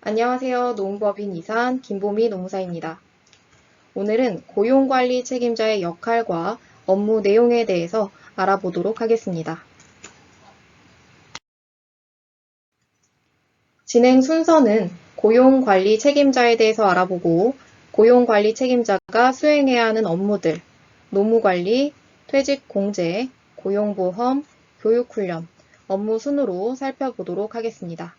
안녕하세요. 노무법인 이산 김보미 노무사입니다. 오늘은 고용관리 책임자의 역할과 업무 내용에 대해서 알아보도록 하겠습니다. 진행 순서는 고용관리 책임자에 대해서 알아보고 고용관리 책임자가 수행해야 하는 업무들, 노무관리, 퇴직공제, 고용보험, 교육훈련, 업무 순으로 살펴보도록 하겠습니다.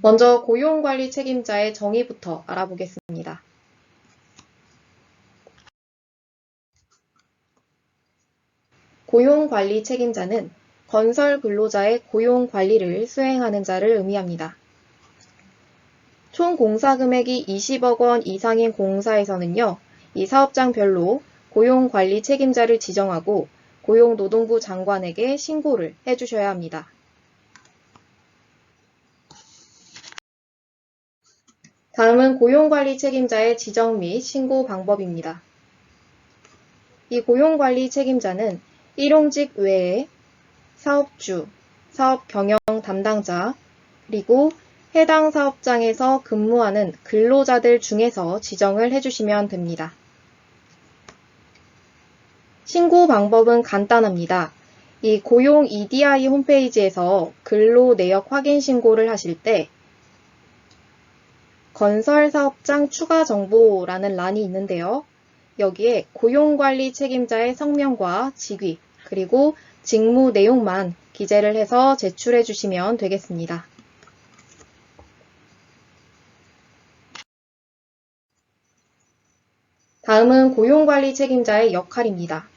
먼저 고용관리 책임자의 정의부터 알아보겠습니다. 고용관리 책임자는 건설 근로자의 고용 관리를 수행하는 자를 의미합니다. 총 공사 금액이 20억 원 이상인 공사에서는요, 이 사업장별로 고용 관리 책임자를 지정하고 고용노동부 장관에게 신고를 해주셔야 합니다. 다음은 고용관리 책임자의 지정 및 신고 방법입니다. 이 고용관리 책임자는 일용직 외에 사업주, 사업 경영 담당자, 그리고 해당 사업장에서 근무하는 근로자들 중에서 지정을 해주시면 됩니다. 신고 방법은 간단합니다. 이 고용 EDI 홈페이지에서 근로 내역 확인 신고를 하실 때 건설 사업장 추가 정보라는 란이 있는데요. 여기에 고용관리 책임자의 성명과 직위, 그리고 직무 내용만 기재를 해서 제출해 주시면 되겠습니다. 다음은 고용관리 책임자의 역할입니다.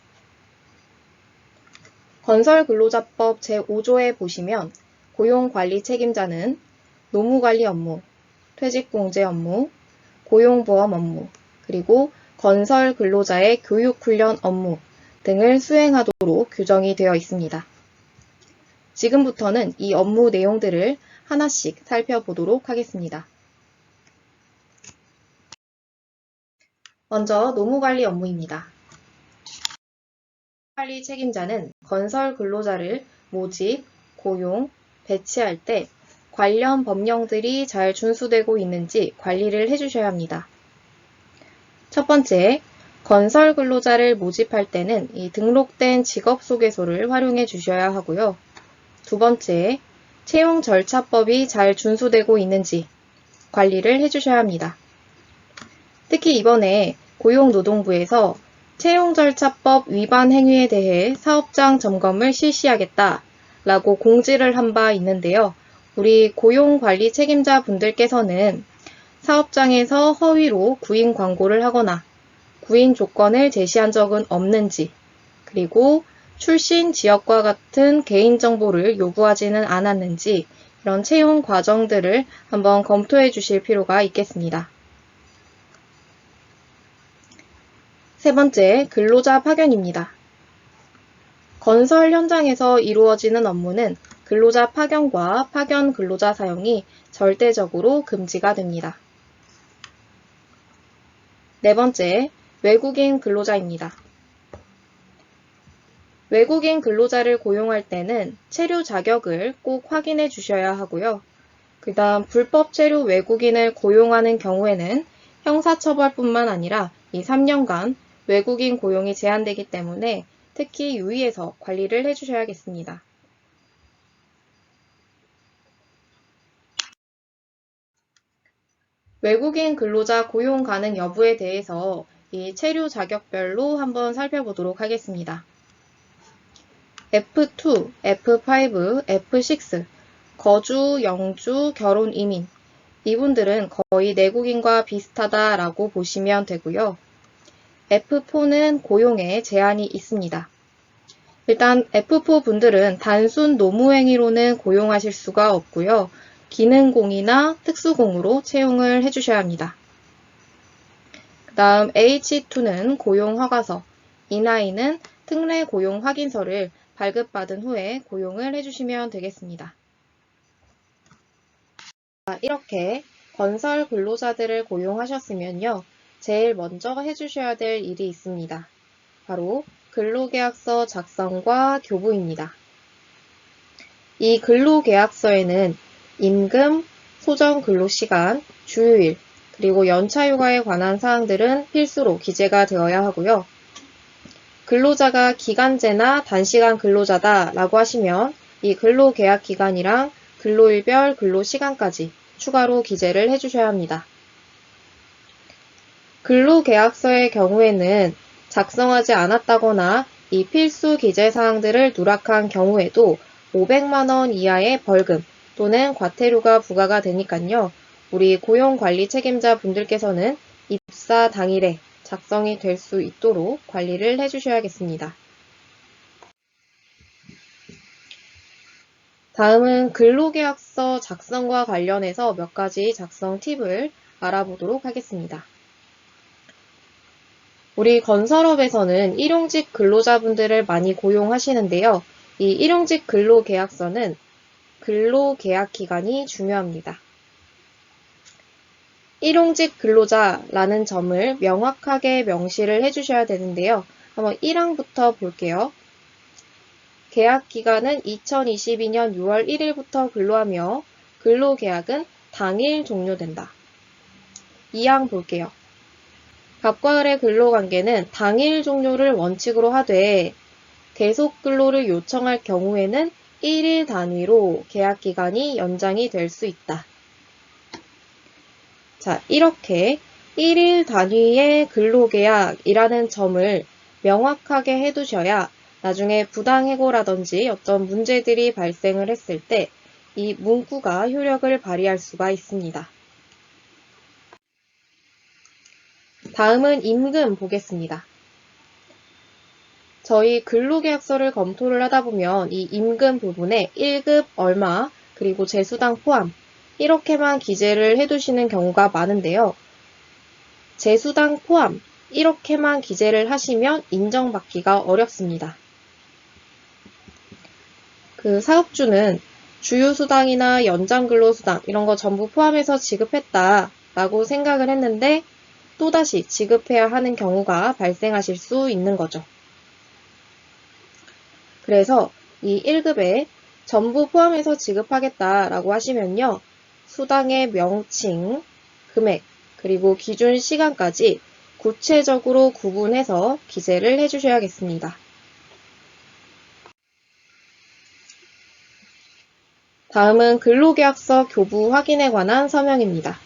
건설근로자법 제5조에 보시면 고용관리 책임자는 노무관리 업무, 퇴직공제 업무, 고용보험 업무, 그리고 건설 근로자의 교육훈련 업무 등을 수행하도록 규정이 되어 있습니다. 지금부터는 이 업무 내용들을 하나씩 살펴보도록 하겠습니다. 먼저 노무관리 업무입니다. 관리 책임자는 건설 근로자를 모집, 고용, 배치할 때 관련 법령들이 잘 준수되고 있는지 관리를 해주셔야 합니다. 첫 번째, 건설 근로자를 모집할 때는 이 등록된 직업 소개서를 활용해 주셔야 하고요. 두 번째, 채용 절차법이 잘 준수되고 있는지 관리를 해 주셔야 합니다. 특히 이번에 고용노동부에서 채용 절차법 위반 행위에 대해 사업장 점검을 실시하겠다 라고 공지를 한 바 있는데요. 우리 고용관리 책임자 분들께서는 사업장에서 허위로 구인 광고를 하거나 구인 조건을 제시한 적은 없는지, 그리고 출신 지역과 같은 개인정보를 요구하지는 않았는지 이런 채용 과정들을 한번 검토해 주실 필요가 있겠습니다. 세 번째, 근로자 파견입니다. 건설 현장에서 이루어지는 업무는 근로자 파견과 파견 근로자 사용이 절대적으로 금지가 됩니다. 네 번째, 외국인 근로자입니다. 외국인 근로자를 고용할 때는 체류 자격을 꼭 확인해 주셔야 하고요. 그 다음 불법 체류 외국인을 고용하는 경우에는 형사처벌뿐만 아니라 이 3년간 외국인 고용이 제한되기 때문에 특히 유의해서 관리를 해주셔야겠습니다. 외국인 근로자 고용 가능 여부에 대해서 이 체류 자격별로 한번 살펴보도록 하겠습니다. F2, F5, F6, 거주, 영주, 결혼, 이민. 이분들은 거의 내국인과 비슷하다라고 보시면 되고요. F4는 고용에 제한이 있습니다. 일단 F4 분들은 단순 노무행위로는 고용하실 수가 없고요. 기능공이나 특수공으로 채용을 해주셔야 합니다. 그 다음 H2는 고용허가서, E9은 특례 고용 확인서를 발급받은 후에 고용을 해주시면 되겠습니다. 이렇게 건설 근로자들을 고용하셨으면요. 제일 먼저 해주셔야 될 일이 있습니다. 바로 근로계약서 작성과 교부입니다. 이 근로계약서에는 임금, 소정 근로시간, 주휴일, 그리고 연차휴가에 관한 사항들은 필수로 기재가 되어야 하고요. 근로자가 기간제나 단시간 근로자다 라고 하시면 이 근로계약 기간이랑 근로일별 근로시간까지 추가로 기재를 해주셔야 합니다. 근로계약서의 경우에는 작성하지 않았다거나 이 필수 기재 사항들을 누락한 경우에도 500만원 이하의 벌금 또는 과태료가 부과가 되니까요. 우리 고용관리 책임자 분들께서는 입사 당일에 작성이 될 수 있도록 관리를 해주셔야겠습니다. 다음은 근로계약서 작성과 관련해서 몇 가지 작성 팁을 알아보도록 하겠습니다. 우리 건설업에서는 일용직 근로자분들을 많이 고용하시는데요. 이 일용직 근로계약서는 근로계약 기간이 중요합니다. 일용직 근로자라는 점을 명확하게 명시를 해주셔야 되는데요. 한번 1항부터 볼게요. 계약 기간은 2022년 6월 1일부터 근로하며 근로계약은 당일 종료된다. 2항 볼게요. 갑과 을의 근로관계는 당일 종료를 원칙으로 하되 계속 근로를 요청할 경우에는 1일 단위로 계약 기간이 연장이 될 수 있다. 자, 이렇게 1일 단위의 근로계약이라는 점을 명확하게 해두셔야 나중에 부당해고라든지 어떤 문제들이 발생을 했을 때 이 문구가 효력을 발휘할 수가 있습니다. 다음은 임금 보겠습니다. 저희 근로계약서를 검토를 하다 보면 이 임금 부분에 1급 얼마, 그리고 재수당 포함, 이렇게만 기재를 해두시는 경우가 많은데요. 재수당 포함, 이렇게만 기재를 하시면 인정받기가 어렵습니다. 그 사업주는 주휴수당이나 연장근로수당 이런 거 전부 포함해서 지급했다 라고 생각을 했는데 또다시 지급해야 하는 경우가 발생하실 수 있는 거죠. 그래서 이 1급에 전부 포함해서 지급하겠다라고 하시면요. 수당의 명칭, 금액, 그리고 기준 시간까지 구체적으로 구분해서 기재를 해주셔야겠습니다. 다음은 근로계약서 교부 확인에 관한 서명입니다.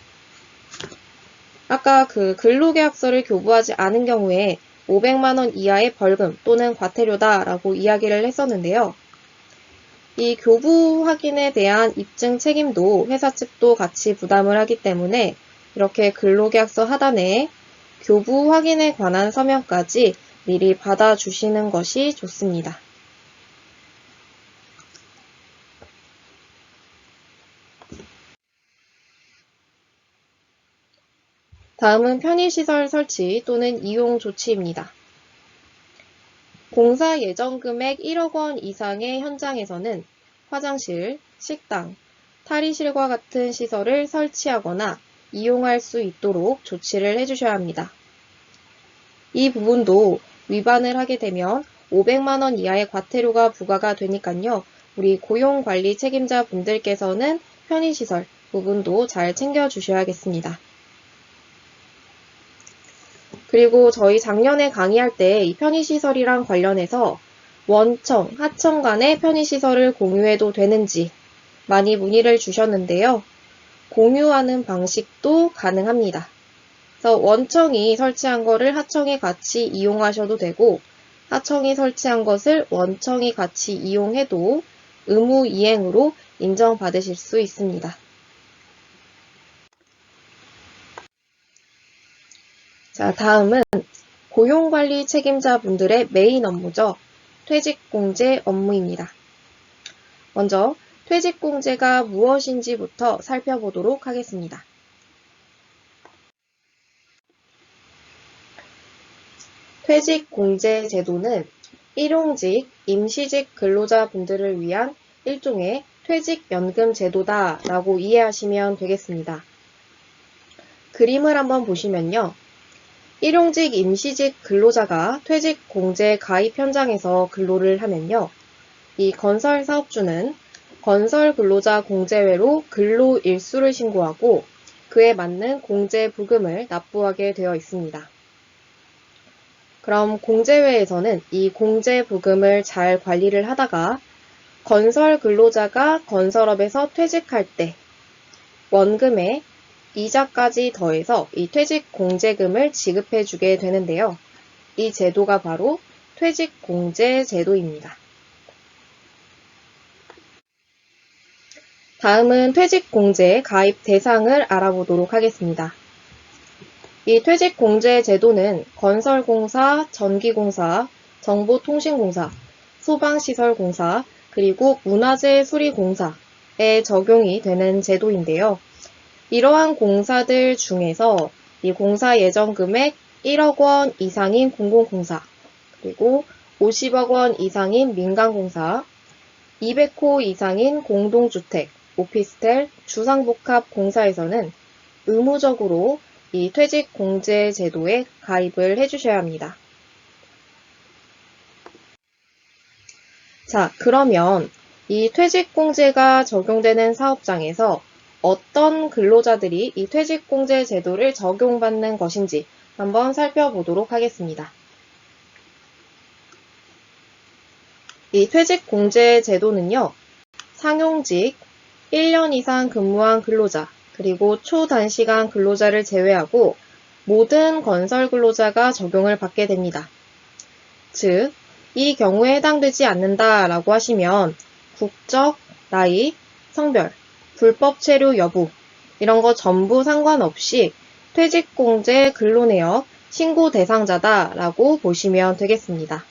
아까 그 근로계약서를 교부하지 않은 경우에 500만 원 이하의 벌금 또는 과태료다라고 이야기를 했었는데요. 이 교부 확인에 대한 입증 책임도 회사 측도 같이 부담을 하기 때문에 이렇게 근로계약서 하단에 교부 확인에 관한 서명까지 미리 받아주시는 것이 좋습니다. 다음은 편의시설 설치 또는 이용 조치입니다. 공사 예정 금액 1억 원 이상의 현장에서는 화장실, 식당, 탈의실과 같은 시설을 설치하거나 이용할 수 있도록 조치를 해주셔야 합니다. 이 부분도 위반을 하게 되면 500만원 이하의 과태료가 부과가 되니까요. 우리 고용관리 책임자 분들께서는 편의시설 부분도 잘 챙겨주셔야겠습니다. 그리고 저희 작년에 강의할 때 이 편의시설이랑 관련해서 원청, 하청 간의 편의시설을 공유해도 되는지 많이 문의를 주셨는데요. 공유하는 방식도 가능합니다. 그래서 원청이 설치한 거를 하청이 같이 이용하셔도 되고 하청이 설치한 것을 원청이 같이 이용해도 의무 이행으로 인정받으실 수 있습니다. 자, 다음은 고용관리 책임자분들의 메인 업무죠. 퇴직공제 업무입니다. 먼저 퇴직공제가 무엇인지부터 살펴보도록 하겠습니다. 퇴직공제 제도는 일용직, 임시직 근로자분들을 위한 일종의 퇴직연금 제도다라고 이해하시면 되겠습니다. 그림을 한번 보시면요. 일용직 임시직 근로자가 퇴직 공제 가입 현장에서 근로를 하면요. 이 건설 사업주는 건설 근로자 공제외로 근로 일수를 신고하고 그에 맞는 공제 부금을 납부하게 되어 있습니다. 그럼 공제회에서는 이 공제 부금을 잘 관리를 하다가 건설 근로자가 건설업에서 퇴직할 때 원금에 이자까지 더해서 이 퇴직 공제금을 지급해 주게 되는데요. 이 제도가 바로 퇴직 공제 제도입니다. 다음은 퇴직 공제 가입 대상을 알아보도록 하겠습니다. 이 퇴직 공제 제도는 건설공사, 전기공사, 정보통신공사, 소방시설공사, 그리고 문화재 수리공사에 적용이 되는 제도인데요. 이러한 공사들 중에서 이 공사 예정 금액 1억 원 이상인 공공공사, 그리고 50억 원 이상인 민간공사, 200호 이상인 공동주택, 오피스텔, 주상복합 공사에서는 의무적으로 이 퇴직 공제 제도에 가입을 해주셔야 합니다. 자, 그러면 이 퇴직공제가 적용되는 사업장에서 어떤 근로자들이 이 퇴직공제 제도를 적용받는 것인지 한번 살펴보도록 하겠습니다. 이 퇴직공제 제도는요, 상용직 1년 이상 근무한 근로자, 그리고 초단시간 근로자를 제외하고 모든 건설 근로자가 적용을 받게 됩니다. 즉, 이 경우에 해당되지 않는다라고 하시면 국적, 나이, 성별, 불법 체류 여부 이런 거 전부 상관없이 퇴직공제 근로내역 신고 대상자다라고 보시면 되겠습니다.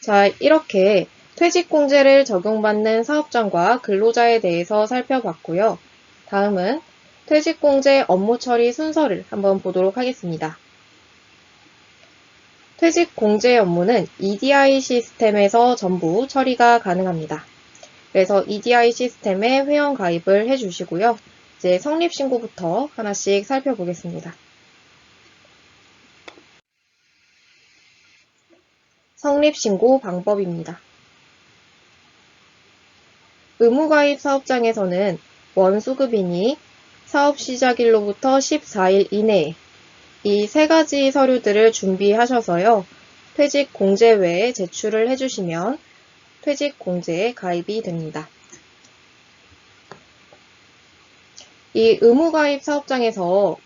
자, 이렇게 퇴직공제를 적용받는 사업장과 근로자에 대해서 살펴봤고요. 다음은 퇴직공제 업무 처리 순서를 한번 보도록 하겠습니다. 퇴직 공제 업무는 EDI 시스템에서 전부 처리가 가능합니다. 그래서 EDI 시스템에 회원 가입을 해주시고요. 이제 성립 신고부터 하나씩 살펴보겠습니다. 성립 신고 방법입니다. 의무가입 사업장에서는 원수급인이 사업 시작일로부터 14일 이내에 이 세 가지 서류들을 준비하셔서요. 퇴직 공제 외에 제출을 해주시면 퇴직 공제에 가입이 됩니다. 이 의무가입 사업장에서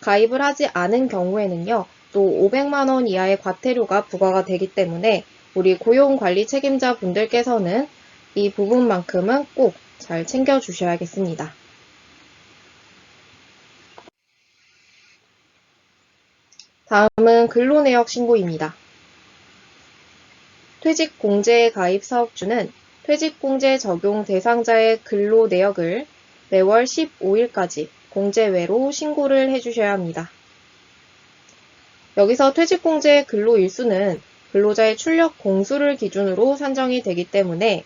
가입을 하지 않은 경우에는요. 또 500만원 이하의 과태료가 부과가 되기 때문에 우리 고용관리 책임자 분들께서는 이 부분만큼은 꼭 잘 챙겨주셔야겠습니다. 다음은 근로내역 신고입니다. 퇴직공제 가입 사업주는 퇴직공제 적용 대상자의 근로내역을 매월 15일까지 공제외로 신고를 해주셔야 합니다. 여기서 퇴직공제 근로일수는 근로자의 출력 공수를 기준으로 산정이 되기 때문에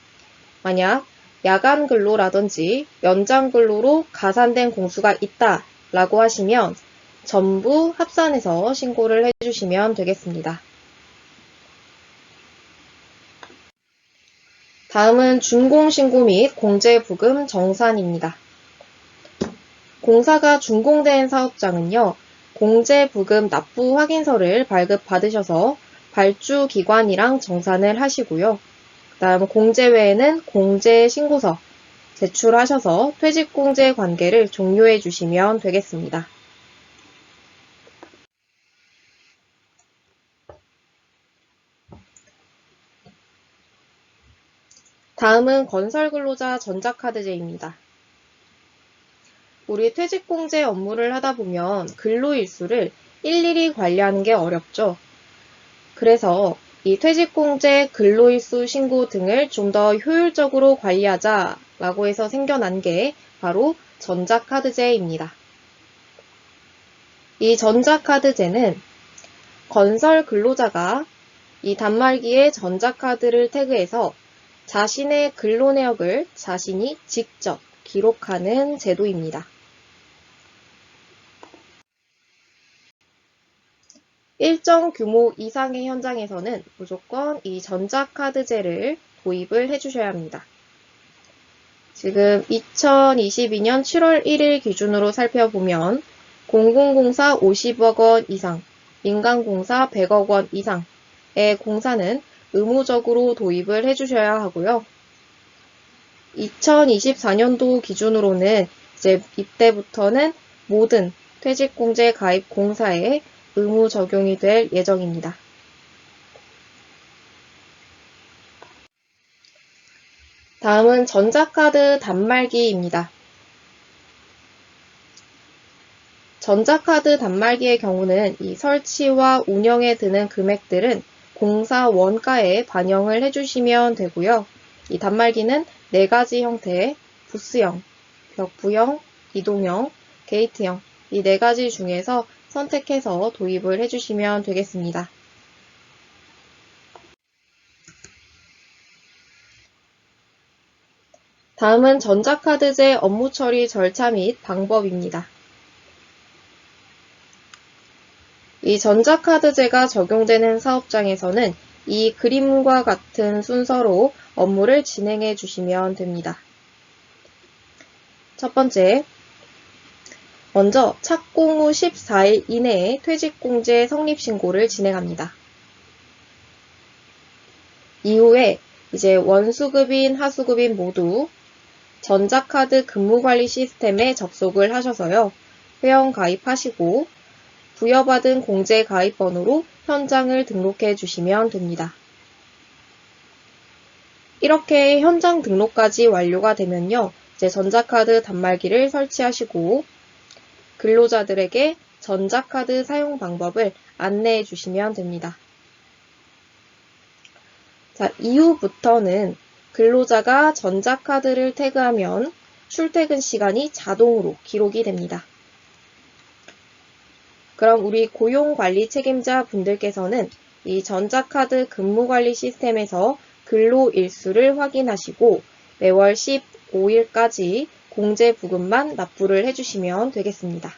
만약 야간 근로라든지 연장 근로로 가산된 공수가 있다 라고 하시면 전부 합산해서 신고를 해주시면 되겠습니다. 다음은 준공신고 및 공제부금 정산입니다. 공사가 준공된 사업장은요, 공제부금 납부 확인서를 발급받으셔서 발주기관이랑 정산을 하시고요. 그 다음 공제 외에는 공제 신고서 제출하셔서 퇴직공제 관계를 종료해 주시면 되겠습니다. 다음은 건설근로자 전자카드제입니다. 우리 퇴직공제 업무를 하다 보면 근로일수를 일일이 관리하는 게 어렵죠. 그래서 이 퇴직공제, 근로일수 신고 등을 좀 더 효율적으로 관리하자라고 해서 생겨난 게 바로 전자카드제입니다. 이 전자카드제는 건설 근로자가 이 단말기에 전자카드를 태그해서 자신의 근로 내역을 자신이 직접 기록하는 제도입니다. 일정 규모 이상의 현장에서는 무조건 이 전자카드제를 도입을 해주셔야 합니다. 지금 2022년 7월 1일 기준으로 살펴보면 공공공사 50억 원 이상, 민간공사 100억 원 이상의 공사는 의무적으로 도입을 해주셔야 하고요. 2024년도 기준으로는 이제 이때부터는 모든 퇴직공제 가입 공사에 의무 적용이 될 예정입니다. 다음은 전자카드 단말기입니다. 전자카드 단말기의 경우는 이 설치와 운영에 드는 금액들은 공사 원가에 반영을 해주시면 되고요. 이 단말기는 네 가지 형태, 부스형, 벽부형, 이동형, 게이트형 이 네 가지 중에서 선택해서 도입을 해주시면 되겠습니다. 다음은 전자카드제 업무 처리 절차 및 방법입니다. 이 전자카드제가 적용되는 사업장에서는 이 그림과 같은 순서로 업무를 진행해 주시면 됩니다. 첫 번째, 먼저 착공 후 14일 이내에 퇴직공제 성립신고를 진행합니다. 이후에 이제 원수급인, 하수급인 모두 전자카드 근무관리 시스템에 접속을 하셔서요. 회원 가입하시고 부여받은 공제 가입 번호로 현장을 등록해 주시면 됩니다. 이렇게 현장 등록까지 완료가 되면요. 이제 전자카드 단말기를 설치하시고 근로자들에게 전자카드 사용 방법을 안내해 주시면 됩니다. 자, 이후부터는 근로자가 전자카드를 태그하면 출퇴근 시간이 자동으로 기록이 됩니다. 그럼 우리 고용관리 책임자 분들께서는 이 전자카드 근무관리 시스템에서 근로 일수를 확인하시고 매월 15일까지 공제 부금만 납부를 해주시면 되겠습니다.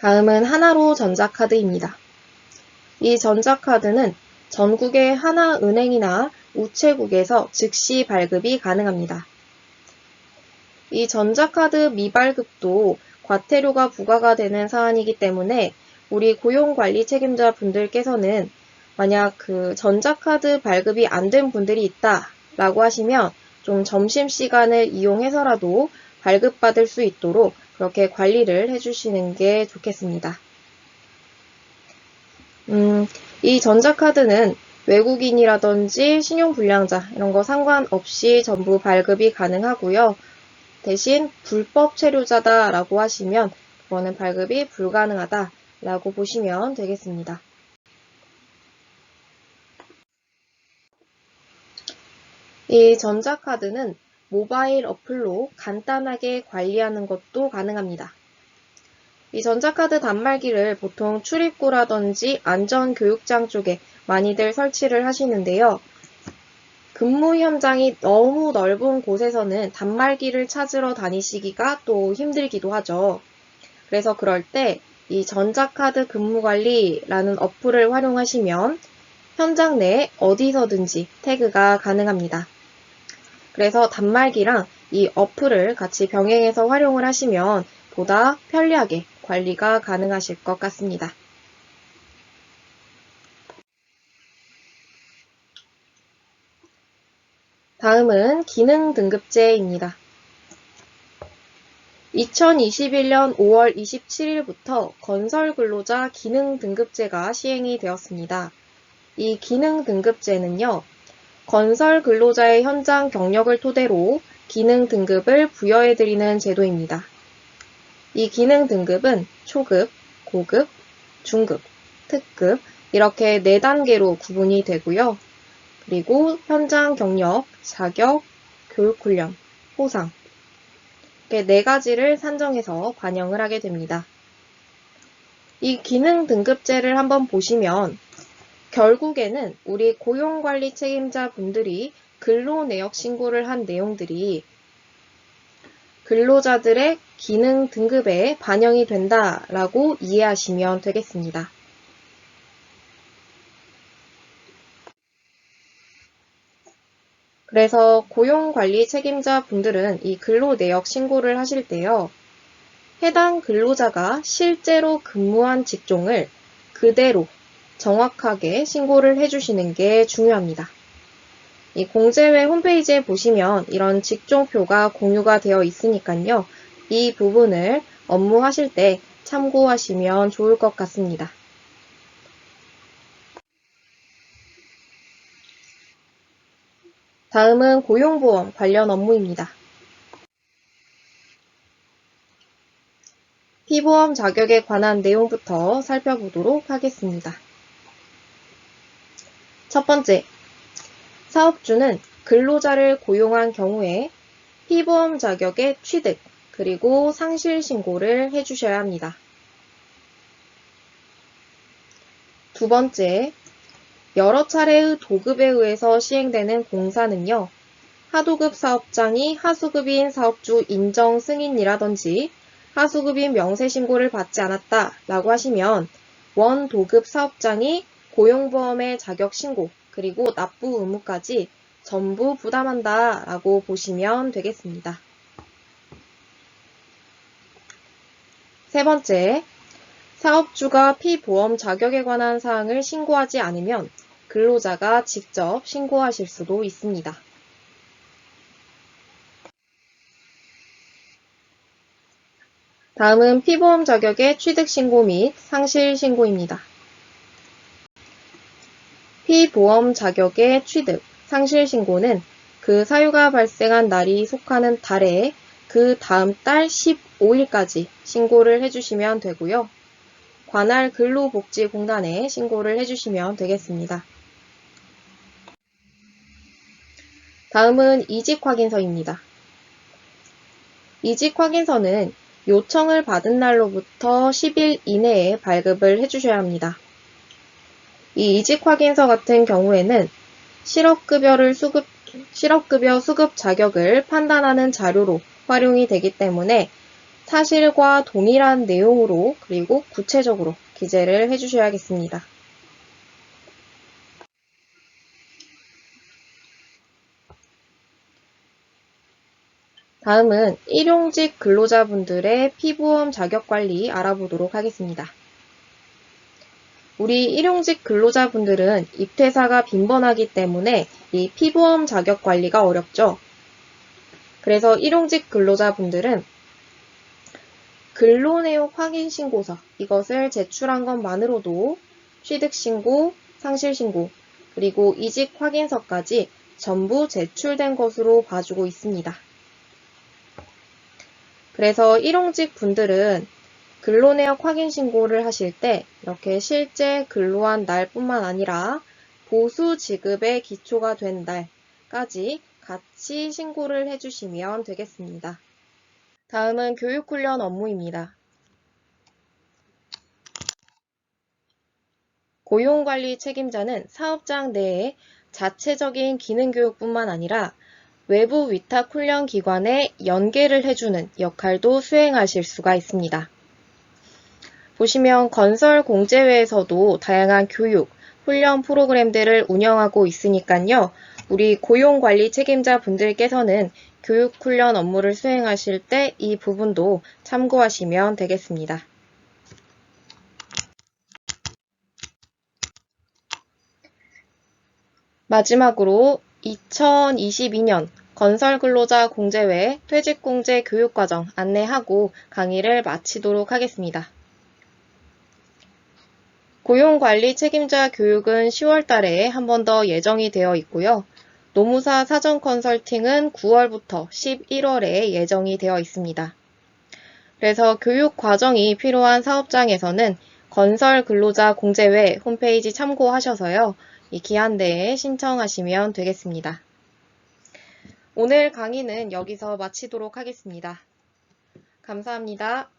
다음은 하나로 전자카드입니다. 이 전자카드는 전국의 하나은행이나 우체국에서 즉시 발급이 가능합니다. 이 전자카드 미발급도 과태료가 부과가 되는 사안이기 때문에 우리 고용관리 책임자 분들께서는 만약 그 전자카드 발급이 안 된 분들이 있다 라고 하시면 좀 점심시간을 이용해서라도 발급받을 수 있도록 그렇게 관리를 해주시는 게 좋겠습니다. 음, 이 전자카드는 외국인이라든지 신용불량자 이런 거 상관없이 전부 발급이 가능하고요. 대신 불법 체류자다라고 하시면 그거는 발급이 불가능하다라고 보시면 되겠습니다. 이 전자카드는 모바일 어플로 간단하게 관리하는 것도 가능합니다. 이 전자카드 단말기를 보통 출입구라든지 안전교육장 쪽에 많이들 설치를 하시는데요. 근무 현장이 너무 넓은 곳에서는 단말기를 찾으러 다니시기가 또 힘들기도 하죠. 그래서 그럴 때 이 전자카드 근무관리라는 어플을 활용하시면 현장 내에 어디서든지 태그가 가능합니다. 그래서 단말기랑 이 어플을 같이 병행해서 활용을 하시면 보다 편리하게 관리가 가능하실 것 같습니다. 다음은 기능 등급제입니다. 2021년 5월 27일부터 건설 근로자 기능 등급제가 시행이 되었습니다. 이 기능 등급제는요, 건설 근로자의 현장 경력을 토대로 기능 등급을 부여해드리는 제도입니다. 이 기능 등급은 초급, 고급, 중급, 특급 이렇게 4단계로 구분이 되고요. 그리고 현장 경력, 자격, 교육훈련, 포상 이렇게 네 가지를 산정해서 반영을 하게 됩니다. 이 기능 등급제를 한번 보시면 결국에는 우리 고용관리 책임자 분들이 근로 내역 신고를 한 내용들이 근로자들의 기능 등급에 반영이 된다라고 이해하시면 되겠습니다. 그래서 고용관리 책임자 분들은 이 근로 내역 신고를 하실 때요. 해당 근로자가 실제로 근무한 직종을 그대로 정확하게 신고를 해주시는 게 중요합니다. 이 공제회 홈페이지에 보시면 이런 직종표가 공유가 되어 있으니까요. 이 부분을 업무하실 때 참고하시면 좋을 것 같습니다. 다음은 고용보험 관련 업무입니다. 피보험 자격에 관한 내용부터 살펴보도록 하겠습니다. 첫 번째, 사업주는 근로자를 고용한 경우에 피보험 자격의 취득, 그리고 상실 신고를 해주셔야 합니다. 두 번째, 여러 차례의 도급에 의해서 시행되는 공사는요, 하도급 사업장이 하수급인 사업주 인정 승인이라든지 하수급인 명세 신고를 받지 않았다 라고 하시면 원 도급 사업장이 고용보험의 자격 신고 그리고 납부 의무까지 전부 부담한다 라고 보시면 되겠습니다. 세 번째, 사업주가 피보험 자격에 관한 사항을 신고하지 않으면 근로자가 직접 신고하실 수도 있습니다. 다음은 피보험 자격의 취득 신고 및 상실 신고입니다. 피보험 자격의 취득, 상실 신고는 그 사유가 발생한 날이 속하는 달에 그 다음 달 15일까지 신고를 해주시면 되고요. 관할 근로복지공단에 신고를 해주시면 되겠습니다. 다음은 이직 확인서입니다. 이직 확인서는 요청을 받은 날로부터 10일 이내에 발급을 해주셔야 합니다. 이 이직 확인서 같은 경우에는 실업급여를 수급, 실업급여 수급 자격을 판단하는 자료로 활용이 되기 때문에 사실과 동일한 내용으로 그리고 구체적으로 기재를 해주셔야겠습니다. 다음은 일용직 근로자분들의 피보험 자격관리 알아보도록 하겠습니다. 우리 일용직 근로자분들은 입퇴사가 빈번하기 때문에 이 피보험 자격관리가 어렵죠. 그래서 일용직 근로자분들은 근로내역 확인 신고서 이것을 제출한 것만으로도 취득신고, 상실신고, 그리고 이직 확인서까지 전부 제출된 것으로 봐주고 있습니다. 그래서 일용직 분들은 근로내역 확인 신고를 하실 때 이렇게 실제 근로한 날뿐만 아니라 보수 지급의 기초가 된 날까지 같이 신고를 해주시면 되겠습니다. 다음은 교육훈련 업무입니다. 고용관리 책임자는 사업장 내에 자체적인 기능교육뿐만 아니라 외부 위탁 훈련 기관에 연계를 해주는 역할도 수행하실 수가 있습니다. 보시면 건설 공제회에서도 다양한 교육, 훈련 프로그램들을 운영하고 있으니까요. 우리 고용관리 책임자 분들께서는 교육훈련 업무를 수행하실 때 이 부분도 참고하시면 되겠습니다. 마지막으로 2022년 건설근로자 공제회 퇴직공제 교육과정 안내하고 강의를 마치도록 하겠습니다. 고용관리 책임자 교육은 10월 달에 한 번 더 예정이 되어 있고요. 노무사 사전 컨설팅은 9월부터 11월에 예정이 되어 있습니다. 그래서 교육 과정이 필요한 사업장에서는 건설 근로자 공제회 홈페이지 참고하셔서요. 이 기한대에 신청하시면 되겠습니다. 오늘 강의는 여기서 마치도록 하겠습니다. 감사합니다.